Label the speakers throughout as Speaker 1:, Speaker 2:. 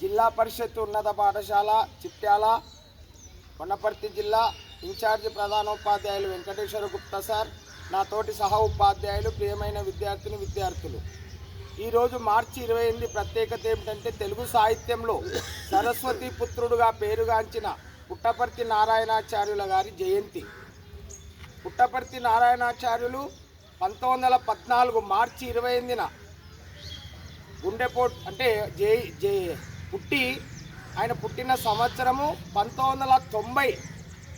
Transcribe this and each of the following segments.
Speaker 1: జిల్లా పరిషత్ ఉన్నత పాఠశాల చిట్యాల వనపర్తి జిల్లా ఇన్ఛార్జి ప్రధానోపాధ్యాయులు వెంకటేశ్వర గుప్తా సార్ నా తోటి సహ ఉపాధ్యాయులు ప్రియమైన విద్యార్థిని విద్యార్థులు. ఈరోజు మార్చి ఇరవై ఎనిమిది ప్రత్యేకత ఏమిటంటే తెలుగు సాహిత్యంలో సరస్వతి పుత్రుడుగా పేరుగాంచిన పుట్టపర్తి నారాయణాచార్యుల గారి జయంతి. పుట్టపర్తి నారాయణాచార్యులు పంతొమ్మిది వందల పద్నాలుగు మార్చి ఇరవై ఎనిమిదిన గుండెపోటు అంటే జే జే పుట్టి ఆయన పుట్టిన సంవత్సరము పంతొమ్మిది తొంభై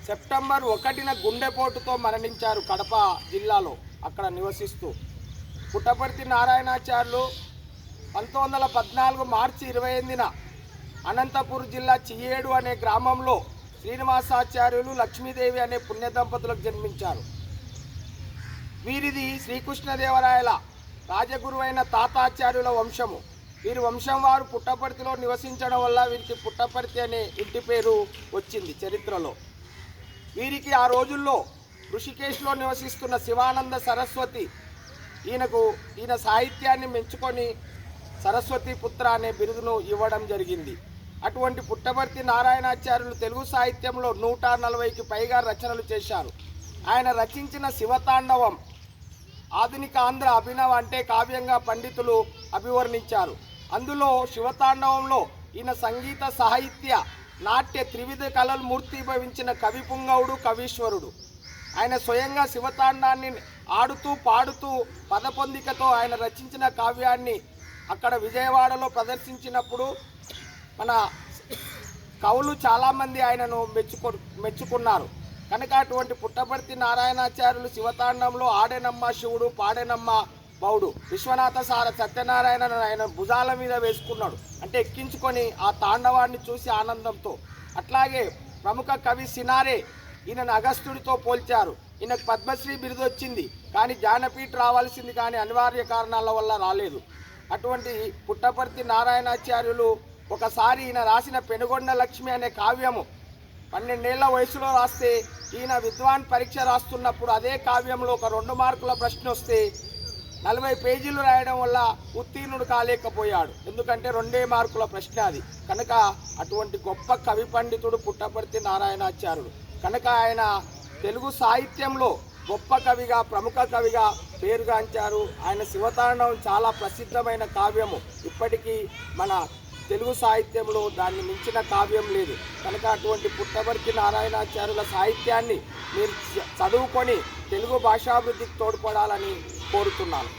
Speaker 1: సెప్టెంబర్ ఒకటిన గుండెపోటుతో మరణించారు కడప జిల్లాలో అక్కడ నివసిస్తూ. పుట్టపర్తి నారాయణాచార్యులు పంతొమ్మిది వందల పద్నాలుగు మార్చి ఇరవై ఎనిమిదిన అనంతపూర్ జిల్లా చియేడు అనే గ్రామంలో శ్రీనివాసాచార్యులు లక్ష్మీదేవి అనే పుణ్య దంపతులకు జన్మించారు. వీరిది శ్రీకృష్ణదేవరాయల రాజగురువైన తాతాచార్యుల వంశము. వీరి వంశం వారు పుట్టపర్తిలో నివసించడం వల్ల వీరికి పుట్టపర్తి అనే ఇంటి పేరు వచ్చింది చరిత్రలో. వీరికి ఆ రోజుల్లో ఋషికేశ్లో నివసిస్తున్న శివానంద సరస్వతి ఈయనకు ఈయన సాహిత్యాన్ని మెచ్చుకొని సరస్వతి పుత్ర అనే బిరుదును ఇవ్వడం జరిగింది. అటువంటి పుట్టపర్తి నారాయణాచార్యులు తెలుగు సాహిత్యంలో నూట నలభైకి పైగా రచనలు చేశారు. ఆయన రచించిన శివతాండవం ఆధునిక ఆంధ్ర అభినవ అంటే కావ్యంగా పండితులు అభివర్ణించారు. అందులో శివతాండవంలో ఈయన సంగీత సాహిత్య నాట్య త్రివిధ కళలు మూర్తిభవించిన కవి పుంగవుడు కవీశ్వరుడు. ఆయన స్వయంగా శివతాండాన్ని ఆడుతూ పాడుతూ పదపొందికతో ఆయన రచించిన కావ్యాన్ని అక్కడ విజయవాడలో ప్రదర్శించినప్పుడు మన కవులు చాలామంది ఆయనను మెచ్చుకొ మెచ్చుకున్నారు. కనుక అటువంటి పుట్టపర్తి నారాయణాచార్యులు శివతాండంలో ఆడేనమ్మ శివుడు పాడేనమ్మ బౌడు విశ్వనాథ సార సత్యనారాయణ ఆయన భుజాల మీద వేసుకున్నాడు. అంటే ఎక్కించుకొని ఆ తాండవాన్ని చూసి ఆనందంతో. అట్లాగే ప్రముఖ కవి సినారే ఈయనను అగస్త్యుడితో పోల్చారు. ఈయనకు పద్మశ్రీ బిరుదు వచ్చింది. కానీ జ్ఞానపీఠ రావాల్సింది కానీ అనివార్య కారణాల వల్ల రాలేదు. అటువంటి పుట్టపర్తి నారాయణాచార్యులు ఒకసారి ఈయన రాసిన పెనుగొండ లక్ష్మి అనే కావ్యము పన్నెండేళ్ళ వయసులో రాస్తే ఈయన విద్వాన్ పరీక్ష రాస్తున్నప్పుడు అదే కావ్యంలో ఒక రెండు మార్కుల ప్రశ్న వస్తే నలభై పేజీలు రాయడం వల్ల ఉత్తీర్ణుడు కాలేకపోయాడు. ఎందుకంటే రెండే మార్కుల ప్రశ్న అది. కనుక అటువంటి గొప్ప కవి పండితుడు పుట్టపర్తి నారాయణాచార్యుడు. కనుక ఆయన తెలుగు సాహిత్యంలో గొప్ప కవిగా ప్రముఖ కవిగా పేరుగాంచారు. ఆయన శివతాండవం చాలా ప్రసిద్ధమైన కావ్యము. ఇప్పటికీ మన తెలుగు సాహిత్యంలో దాన్ని మించిన కావ్యం లేదు. కనుక అటువంటి పుట్టపర్తి నారాయణాచార్యుల సాహిత్యాన్ని మీరు చదువుకొని తెలుగు భాషాభివృద్ధికి తోడ్పడాలని కోరుతున్నాను.